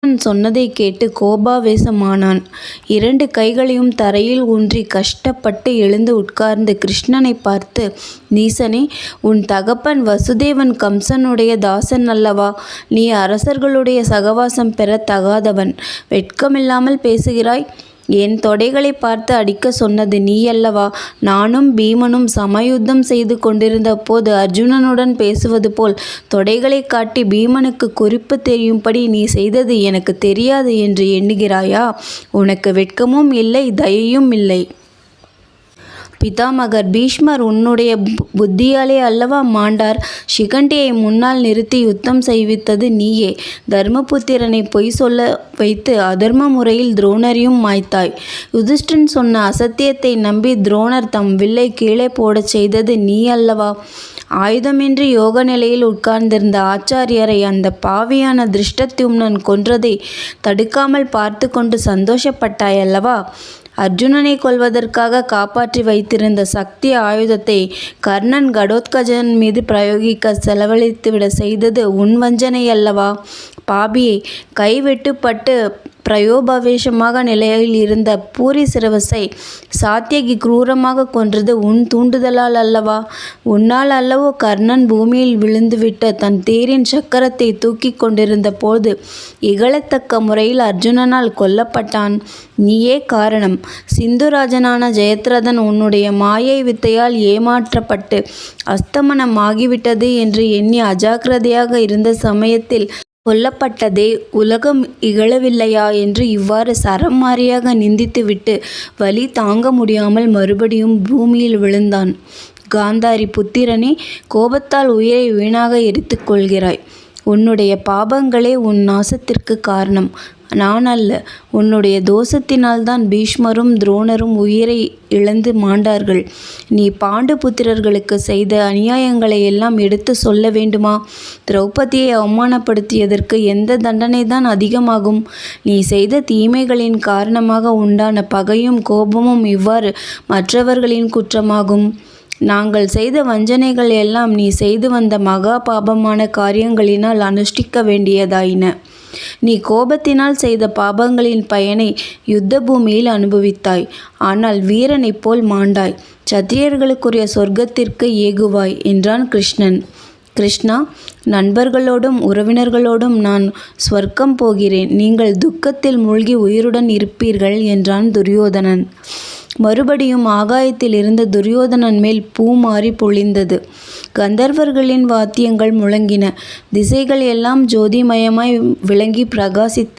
அர்ஜுனன் சொன்னதைக் கேட்டு கோபாவேசமானான். இரண்டு கைகளையும் தரையில் ஊன்றி கஷ்டப்பட்டு எழுந்து உட்கார்ந்து கிருஷ்ணனை பார்த்து நீசனே உன் தகப்பன் வசுதேவன் கம்சனுடைய தாசன் அல்லவா? நீ அரசர்களுடைய சகவாசம் பெற தகாதவன். வெட்கமில்லாமல் பேசுகிறாய். என் தொடைகளைப் பார்த்து அடிக்கச் சொன்னது நீயல்லவா? நானும் பீமனும் சமயுத்தம் செய்து கொண்டிருந்தபோது அர்ஜுனனுடன் பேசுவது போல் தொடைகளைக் காட்டி பீமனுக்குக் குறிப்பு தெரியும்படி நீ செய்தது எனக்கு தெரியாது என்று எண்ணுகிறாயா? உனக்கு வெட்கமும் இல்லை தயையும் இல்லை. பிதாமகர் பீஷ்மர் உன்னுடைய புத்தியாலே அல்லவா மாண்டார். சிகண்டியை முன்னால் நிறுத்தி யுத்தம் செய்வித்தது நீயே. தர்மபுத்திரனைப் பொய் சொல்ல வைத்து அதர்ம முறையில் துரோணரையும் மாய்த்தாய். யுதிஷ்டன் சொன்ன அசத்தியத்தை நம்பி துரோணர் தம் வில்லை கீழே போடச் செய்தது நீ அல்லவா? ஆயுதமின்றி யோக நிலையில் உட்கார்ந்திருந்த ஆச்சாரியரை அந்த பாவியான திருஷ்டத்யும்னன் கொன்றதை தடுக்காமல் பார்த்து கொண்டு சந்தோஷப்பட்டாயல்லவா அர்ஜுனனை கொல்வதற்காக காப்பாற்றி வைத்திருந்த சக்தி ஆயுதத்தை கர்ணன் கடோத்கஜன் மீது பிரயோகிக்க செலவழித்துவிடச் செய்தது உன் வஞ்சனை அல்லவா பாபியை கை பிரயோபவேஷமாக நிலையில் இருந்த பூரி பூரிசிரவஸை சாத்தியகி குரூரமாக கொன்றது உன் தூண்டுதலால் அல்லவா? உன்னால் அல்லவோ கர்ணன் பூமியில் விழுந்துவிட்ட தன் தேரின் சக்கரத்தை தூக்கிக் கொண்டிருந்த போது இகழத்தக்க முறையில் அர்ஜுனனால் கொல்லப்பட்டான். நீயே காரணம். சிந்துராஜனான ஜெயத்ரதன் உன்னுடைய மாயை வித்தையால் ஏமாற்றப்பட்டு அஸ்தமனம் ஆகிவிட்டது என்று எண்ணி அஜாக்கிரதையாக இருந்த சமயத்தில் கொல்லப்பட்டதை உலகம் இகழவில்லையா என்று இவ்வாறு சரமாரியாக நிந்தித்துவிட்டு வலி தாங்க முடியாமல் மறுபடியும் பூமியில் விழுந்தான். காந்தாரி புத்திரனே. கோபத்தால் உயிரை வீணாக எரித்துக் கொள்கிறாய். உன்னுடைய பாபங்களே உன் நாசத்திற்குக் காரணம். நான் அல்ல. உன்னுடைய தோஷத்தினால்தான் பீஷ்மரும் துரோணரும் உயிரை இழந்து மாண்டார்கள். நீ பாண்டு செய்த செய்த அநியாயங்களையெல்லாம் எடுத்துச் சொல்ல வேண்டுமா? திரௌபதியை அவமானப்படுத்தியதற்கு எந்த தண்டனை தான் அதிகமாகும்? நீ செய்த தீமைகளின் காரணமாக உண்டான பகையும் கோபமும் இவ்வாறு மற்றவர்களின் குற்றமாகும். நாங்கள் செய்த வஞ்சனைகள் எல்லாம் நீ செய்து வந்த மகா பாபமான காரியங்களினால் அனுஷ்டிக்க வேண்டியதாயின. நீ கோபத்தினால் செய்த பாபங்களின் பயனை யுத்த பூமியில் அனுபவித்தாய். ஆனால் வீரனைப் போல் மாண்டாய். சத்திரியர்களுக்குரிய சொர்க்கத்திற்கு ஏகுவாய் என்றான் கிருஷ்ணன். கிருஷ்ணா. நண்பர்களோடும் உறவினர்களோடும் நான் ஸ்வர்க்கம் போகிறேன். நீங்கள் துக்கத்தில் மூழ்கி உயிருடன் இருப்பீர்கள் என்றான் துரியோதனன். மறுபடியும் ஆகாயத்திலிருந்து துரியோதனன் மேல் பூமாரி பொழிந்தது. கந்தர்வர்களின் வாத்தியங்கள் முழங்கின. திசைகள் எல்லாம் ஜோதிமயமாய் விளங்கிப் பிரகாசித்தன.